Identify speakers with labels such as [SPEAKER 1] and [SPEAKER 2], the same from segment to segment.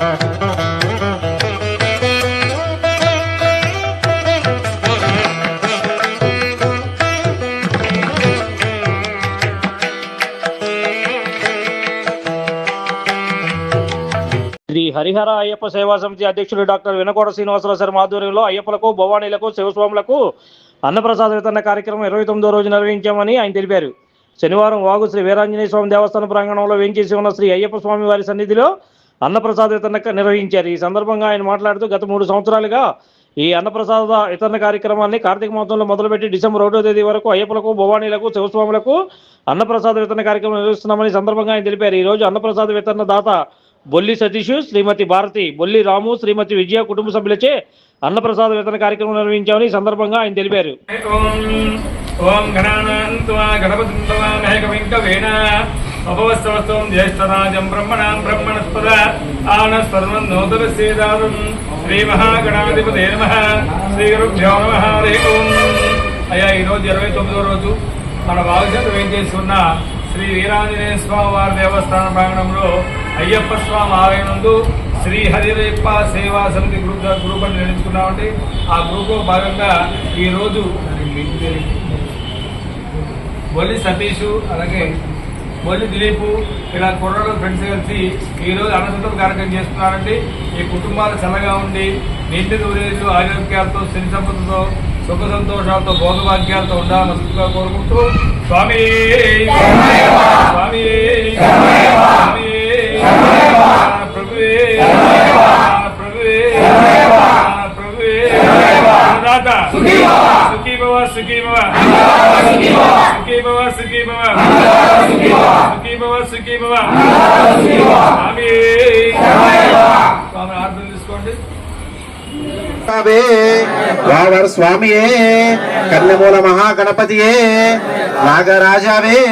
[SPEAKER 1] శ్రీ హరిహర అయ్యప్ప సేవా సమితి అధ్యక్షులు డాక్టర్ వినకోట శ్రీనివాసరావు శర్మ ఆధ్వర్యంలో అయ్యప్పలకు భవానీలకు శివస్వాములకు అన్నప్రసాద వితరణ కార్యక్రమం ఇరవై తొమ్మిదో రోజు నిర్వహించామని ఆయన తెలిపారు. శనివారం వాగు శ్రీ వీరాంజనేయ స్వామి దేవస్థాన ప్రాంగణంలో వేంచేసి ఉన్న శ్రీ అయ్యప్ప స్వామి వారి సన్నిధిలో అన్నప్రసాద వితరణ నిర్వహించారు. ఈ సందర్భంగా ఆయన మాట్లాడుతూ గత మూడు సంవత్సరాలుగా ఈ అన్నప్రసాద వితరణ కార్యక్రమాన్ని కార్తీక మాసంలో మొదలుపెట్టి డిసెంబర్ ఒకటో తేదీ వరకు అయ్యప్పలకు భవానీలకు శివస్వాములకు అన్నప్రసాద వితరణ కార్యక్రమం నిర్వహిస్తున్నామని సందర్భంగా ఆయన తెలిపారు. ఈ రోజు అన్నప్రసాద వితరణ దాత బొల్లి సతీష్ శ్రీమతి భారతి బొల్లి రాము శ్రీమతి విజయ కుటుంబ సభ్యులచే అన్నప్రసాద వితరణ కార్యక్రమం నిర్వహించామని ఈ సందర్భంగా ఆయన తెలిపారు.
[SPEAKER 2] ఓం ఉపవస్తవస్వం జ్యేష్ఠరాజం బ్రహ్మణాం బ్రహ్మణస్పద ఆనస్పర్వం నోదరసేదారం శ్రీ మహాగణాధిపతే నమ శ్రీ గురుభ్యో నమ హరి ఓం అయ్యా ఈరోజు ఇరవై తొమ్మిదో రోజు. మన బాగుచేత వేయించేస్తున్న శ్రీ వీరాంజనేయ స్వామి వారి దేవస్థాన ప్రాంగణంలో అయ్యప్ప స్వామి ఆలయం నందు శ్రీ హరిరప్ప సేవా సమితి గ్రూప్ గ్రూప్ అని నిర్ణయించుకున్నామండి. ఆ గ్రూప్ భాగంగా ఈరోజు బొల్లి సతీష్ అలాగే బొల్లి దిలీప్ ఇలా కుర్రలు ఫ్రెండ్స్ కలిసి ఈరోజు అన్నసంతం కార్యక్రమం చేస్తున్నారండి. ఈ కుటుంబాలు చల్లగా ఉండి నిండి నూరేళ్ళు ఆరోగ్యాలతో సిరి సంపదతో సుఖ సంతోషాలతో భోగభాగ్యాలతో ఉండాలని మనసుగా కోరుకుంటూ స్వామి స్వామి స్వామి ప్రభువే ప్రభువే ప్రభువే దాత సుఖీ భవ సుఖీ భవ సుఖీ భవ సుఖీ భవ సుఖీ భవ స్వామి. స్వామి ఆర్థం తీసుకోండి.
[SPEAKER 3] వావర్ స్వామియే. కన్నమూల మహాగణపతియే. నాగరాజావే.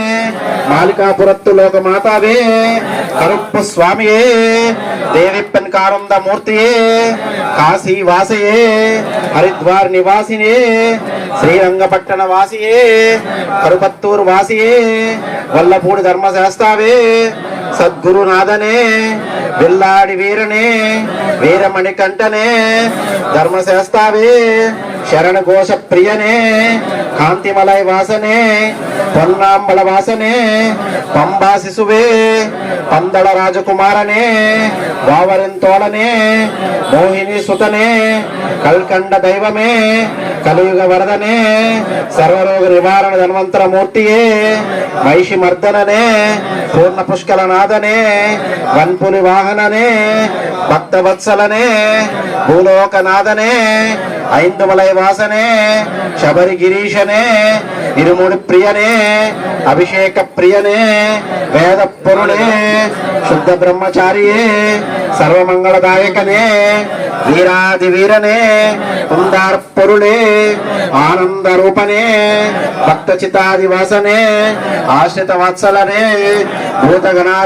[SPEAKER 3] మాలికాపురత్తు లోకమాతావే. కరుప్పు స్వామియే. దేవిప్పన్కారంద మూర్తియే కాశీ వాసయే హరిద్వార్ నివాసినే శ్రీరంగపట్టణ వాసియే కరుపత్తూరు వాసియే వల్లపూడి ధర్మశాస్త్రావే సద్గురునాథనే విల్లాడి వీరనే వీరమణి కంటనే ధర్మశాస్త్రావే శరణ ఘోష ప్రియనే కాంతిమలై వాసనే పొన్నాంబళ వాసనే పంబా శిశువే పందళ రాజకుమారనే వావరింతోళనే మోహిని సుతనే కల్కండ దైవమే కలియుగ వరదనే సర్వరోగ నివారణ ధన్వంతర మూర్తియే మహిషి మర్దననే పూర్ణ పుష్కల నాదనే వన్పులి వాహననే భక్తవత్సలనే భూలోకనాథనే ఐందుమలై వాసనే శబరి గిరీశనే ఇరుముడి ప్రియనే అభిషేక ప్రియనే వేద పురుడే శుద్ధ బ్రహ్మచారియే సర్వమంగళదాయకనే వీరాది వీరనే కుందార్ పొరుడే ఆనంద రూపనే భక్త చితాది వాసనే ఆశ్రిత వత్సలనే భూతగణా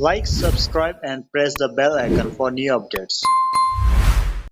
[SPEAKER 4] Like, subscribe, and press the bell icon for new updates.